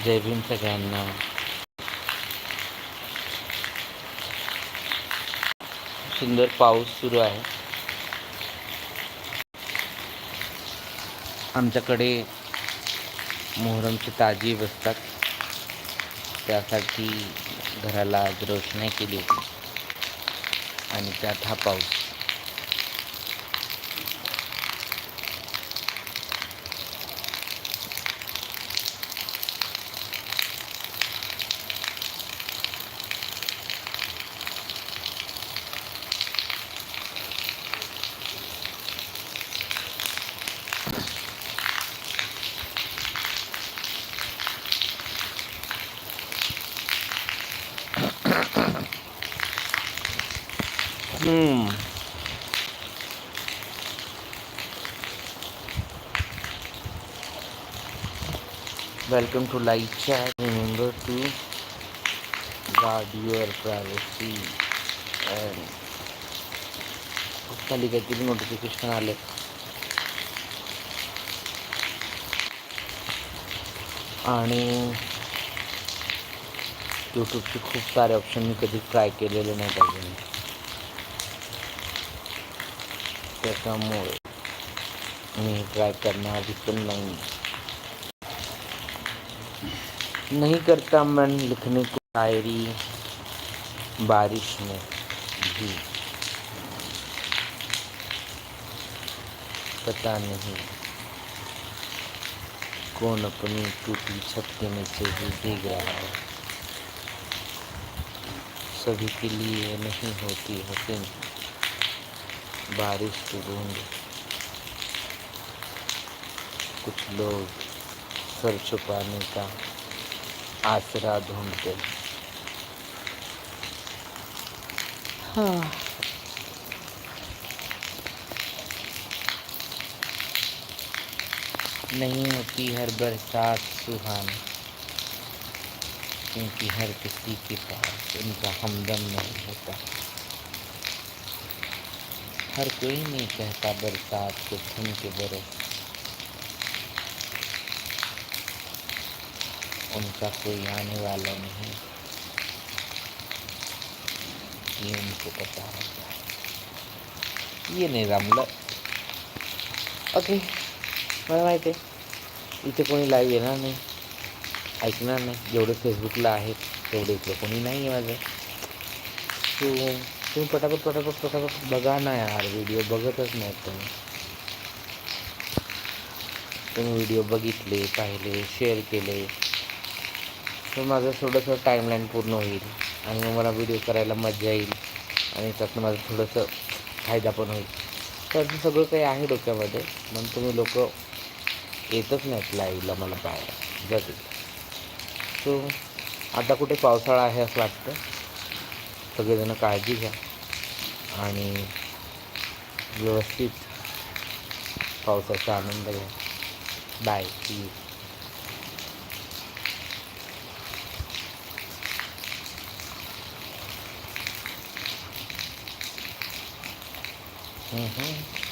जय भीम सगळ्यांना. सुंदर पाऊस सुरू आहे. आमच्याकडे मोहरमची ताजी बसतात. त्यासाठी घराला आज रोषणाई केली होती. आणि त्यात हा पाऊस. हम्म. Welcome to live chat. Remember to guard your privacy and खाली काहीतरी नोटिफिकेशन आले आणि यूट्यूबचे खूप सारे ऑप्शन मी कधी ट्राय केलेले नाहीत अजून त्याच्यामुळे मी ट्राय करण्याआधी पण नाही। नहीं करता मन लिखने को शायरी बारिश में भी। पता नहीं कौन अपनी टूटी छत के नीचे ही भीग रहा है। सभी के लिए नहीं होती हसीन बारिश की बूंद। कुछ लोग सर छुपाने का आसरा ढूंढते। हाँ। नहीं होती हर बरसात सुहानी क्योंकि हर किसी के पास उनका हमदम नहीं होता। हर कोई नहीं कहता बरसात को थम के बरस उनका कोई आने वाला नहीं। ये उनको पता होता है। ये नाही जमलं ओके मला माहिती आहे इथे कोणी लाईव्ह येणार नाही। ऐकणार नाही। जेवढे फेसबुकला आहेत तेवढे इथलं कोणी नाही आहे माझं सो तुम्ही पटापट पटापट पटापट बघा ना यार व्हिडिओ बघतच नाहीत तुम्ही. तुम्ही व्हिडिओ बघितले पाहिले शेअर केले. तर माझं थोडंसं टाईमलाईन पूर्ण होईल आणि मग मला व्हिडिओ करायला मजा येईल आणि त्यातनं माझं थोडंसं फायदा पण होईल. तर असं सगळं काही आहे डोक्यामध्ये मग तुम्ही लोक येतच नाहीत लाईव्हला मला पाहायला जातील सो आता कुठे पावसाळा आहे असं वाटतं? सगळेजणं काळजी घ्या आणि व्यवस्थित पावसाचा आनंद घ्या. Bye see you Mm-hmm.